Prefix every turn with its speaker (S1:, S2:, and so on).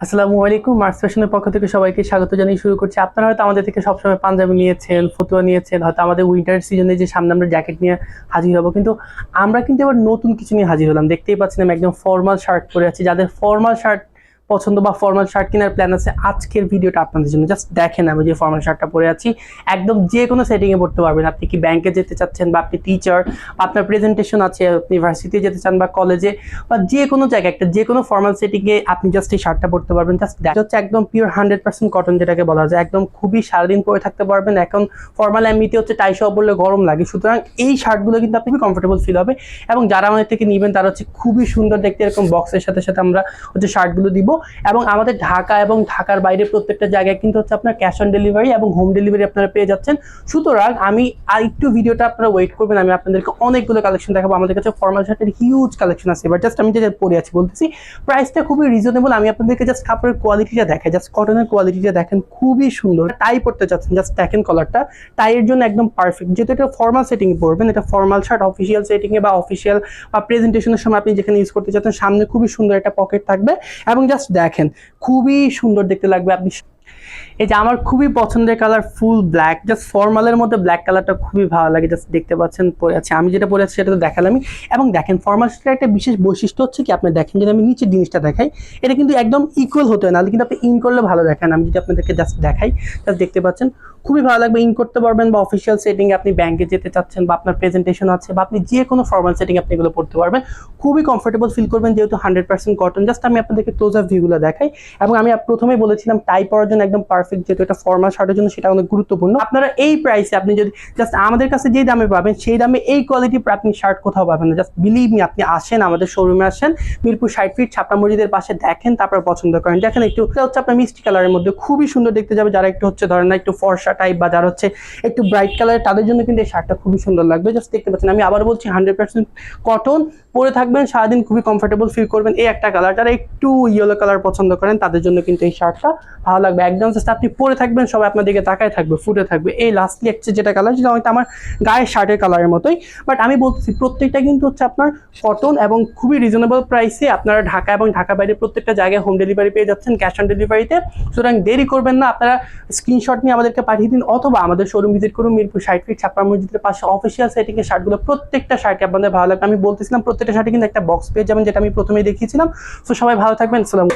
S1: আসসালামু আলাইকুম মার্কস ফ্যাশনের পক্ষ থেকে সবাইকে স্বাগত জানিয়ে শুরু করছি। আপনারা হয়তো আমাদের থেকে সবসময় পাঞ্জাবি নিয়েছেন, ফতুয়া নিয়েছেন, হয়তো আমাদের উইন্টার সিজনে যে সামনে আমরা জ্যাকেট নিয়ে হাজির হব। কিন্তু আমরা কিন্তু এবার নতুন কিছু নিয়ে হাজির হলাম। দেখতেই পাচ্ছিলাম একদম ফর্মাল শার্ট পরে আছি। যাদের ফর্মাল শার্ট পছন্দ বা ফর্মাল শার্ট কেনার প্ল্যান আছে, আজকের ভিডিওটা আপনাদের জন্য। জাস্ট দেখেন আমি যে ফর্মাল শার্টটা পরে আছি। একদম যে কোনো সেটিংয়ে পড়তে পারবেন। আপনি কি ব্যাংকে যেতে চাচ্ছেন বা আপনি টিচার আপনার প্রেজেন্টেশন আছে, আপনি ভার্সিটি যেতে চান বা কলেজে বা যে কোনো জায়গায় একটা যে কোনো ফর্মাল সেটিংয়ে আপনি জাস্ট এই শার্টটা পরতে পারবেন। জাস্ট দেখা হচ্ছে একদম পিওর হান্ড্রেড পার্সেন্ট কটন যেটাকে বলা যায়। একদম খুবই সারাদিন পরে থাকতে পারবেন। এখন ফর্মাল এমনিতে হচ্ছে টাই সহ পরলে গরম লাগে। সুতরাং এই শার্টগুলো কিন্তু আপনি কমফোর্টেবল ফিল হবে। এবং যারা আমাদের থেকে নেবেন, তারা হচ্ছে খুবই সুন্দর দেখতে এরকম বক্সের সাথে সাথে আমরা হচ্ছে শার্টগুলো দিব। এবং আমাদের ঢাকা এবং ঢাকার বাইরে প্রত্যেকটা জায়গায় কিন্তু হচ্ছে আপনার ক্যাশ অন ডেলিভারি এবং হোম ডেলিভারি আপনারা পেয়ে যাচ্ছেন। সুতরাং আমি আর একটু ভিডিওটা আপনারা ওয়েট করবেন, আমি আপনাদেরকে অনেকগুলো কালেকশন দেখাবো। আমাদের কাছে ফর্মাল শার্টের হিউজ কালেকশন আছে এবার জাস্ট আমি যেটা পরে আছি বলতেছি প্রাইসটা খুবই রিজনেবল আমি আপনাদেরকে জাস্ট কাপড়ের কোয়ালিটিটা দেখাই জাস্ট কটনের কোয়ালিটিটা দেখেন, খুবই সুন্দর। টাই পড়তে চাচ্ছেন জাস্ট দেখেন কলারটা টাইয়ের জন্য একদম পারফেক্ট যেহেতু এটা ফর্মাল সেটিং পরবেন, এটা ফর্মাল শার্ট অফিসিয়াল সেটিংয়ে বা অফিসিয়াল বা প্রেজেন্টেশনের সময় আপনি যেখানে ইউজ করতে চাচ্ছেন, সামনে খুবই সুন্দর একটা পকেট থাকবে। এবং জাস্ট দেখেন, খুবই সুন্দর দেখতে লাগবে। আপনি এই যে আমার খুবই পছন্দের কালার ফুল ব্ল্যাক জাস্ট ফর্মালের মধ্যে ব্ল্যাক কালারটা খুবই ভালো লাগে। জাস্ট দেখতে পাচ্ছেন, পরে আছে। আমি যেটা পরে আছি সেটা তো দেখালামই। এবং দেখেন ফর্মাল সেটা একটা বিশেষ বৈশিষ্ট্য হচ্ছে কি, আপনি দেখেন যদি আমি নিচের জিনিসটা দেখাই, এটা কিন্তু একদম ইকুয়াল হতে হয়। নাহলে কিন্তু আপনি ইন করলে ভালো দেখেন। আমি যদি আপনাদেরকে জাস্ট দেখাই জাস্ট দেখতে পাচ্ছেন খুবই ভালো লাগবে। ইন করতে পারবেন বা অফিসিয়াল সেটিংয়ে আপনি ব্যাংকে যেতে চাচ্ছেন বা আপনার প্রেজেন্টেশন আছে বা আপনি যে কোনো ফর্মাল সেটিং আপনি এগুলো পড়তে পারবেন। খুবই কমফোর্টেবল ফিল করবেন যেহেতু হান্ড্রেড পার্সেন্ট কটন জাস্ট আমি আপনাদেরকে ক্লোজ আপ ভিউগুলো দেখাই এবং আমি প্রথমেই বলেছিলাম টাই পরার জন্য একদম পারফেক্ট যেহেতু এটা ফর্মাল শার্টের জন্য সেটা অনেক গুরুত্বপূর্ণ। আপনারা এই প্রাইসে আপনি যদি জাস্ট আমাদের কাছে যেই দামে পাবেন সেই দামে এই কোয়ালিটি আপনি শার্ট কোথাও পাবেন না। জাস্ট বিলিভ মি আপনি আসেন আমাদের শোরুমে আসেন, মিরপুর ষাট ফিট ছাপড়া মসজিদের পাশে দেখেন, তারপর পছন্দ করেন। দেখেন একটু হচ্ছে আপনার মিষ্টি কালারের মধ্যে। খুবই সুন্দর দেখতে যাবে। যারা একটু হচ্ছে ধরেন না, একটু ফর্সা টাইপ বা যারা হচ্ছে একটু ব্রাইট কালার তাদের জন্য কিন্তু এই শার্টটা খুবই সুন্দর লাগবে। জাস্ট দেখতে পাচ্ছেন, আমি আবার বলছি হান্ড্রেড পার্সেন্ট কটন পরে থাকবেন, সারাদিন খুবই কমফোর্টেবল ফিল করবেন। এই একটা কালার যারা একটু ইয়েলো কালার পছন্দ করেন, তাদের জন্য কিন্তু এই শার্টটা ভালো লাগবে। একদম জাস্ট আপনি পরে থাকবেন, সবাই আপনার দিকে তাকায় থাকবে, ফুটে থাকবে। এই লাস্টলি একটা যেটা কালার যেটা হয়তো আমার গায়ের শার্টের কালারের মতোই। বাট আমি বলতেছি, প্রত্যেকটা কিন্তু হচ্ছে আপনার কটন এবং খুবই রিজনেবল প্রাইসে আপনারা ঢাকা এবং ঢাকা বাইরে প্রত্যেকটা জায়গায় হোম ডেলিভারি পেয়ে যাচ্ছেন ক্যাশ অন ডেলিভারিতে সুতরাং দেরি করবেন না, আপনারা স্ক্রিনশট নিয়ে আমাদেরকে পাঠিয়ে দিন অথবা আমাদের শোরুম ভিজিট করুন, মিরপুর ষাট ফিট ছাপ্পা মসজিদের পাশে অফিসিয়াল সেটিংয়ের শার্টগুলো প্রত্যেকটা শার্ট আপনাদের ভালো লাগবে। আমি বলতেছিলাম প্রত্যেকটা শার্টে কিন্তু একটা বক্স পেয়ে যাবেন, যেটা আমি প্রথমেই দেখিয়েছিলাম। তো সবাই ভালো থাকবেন, আসসালাম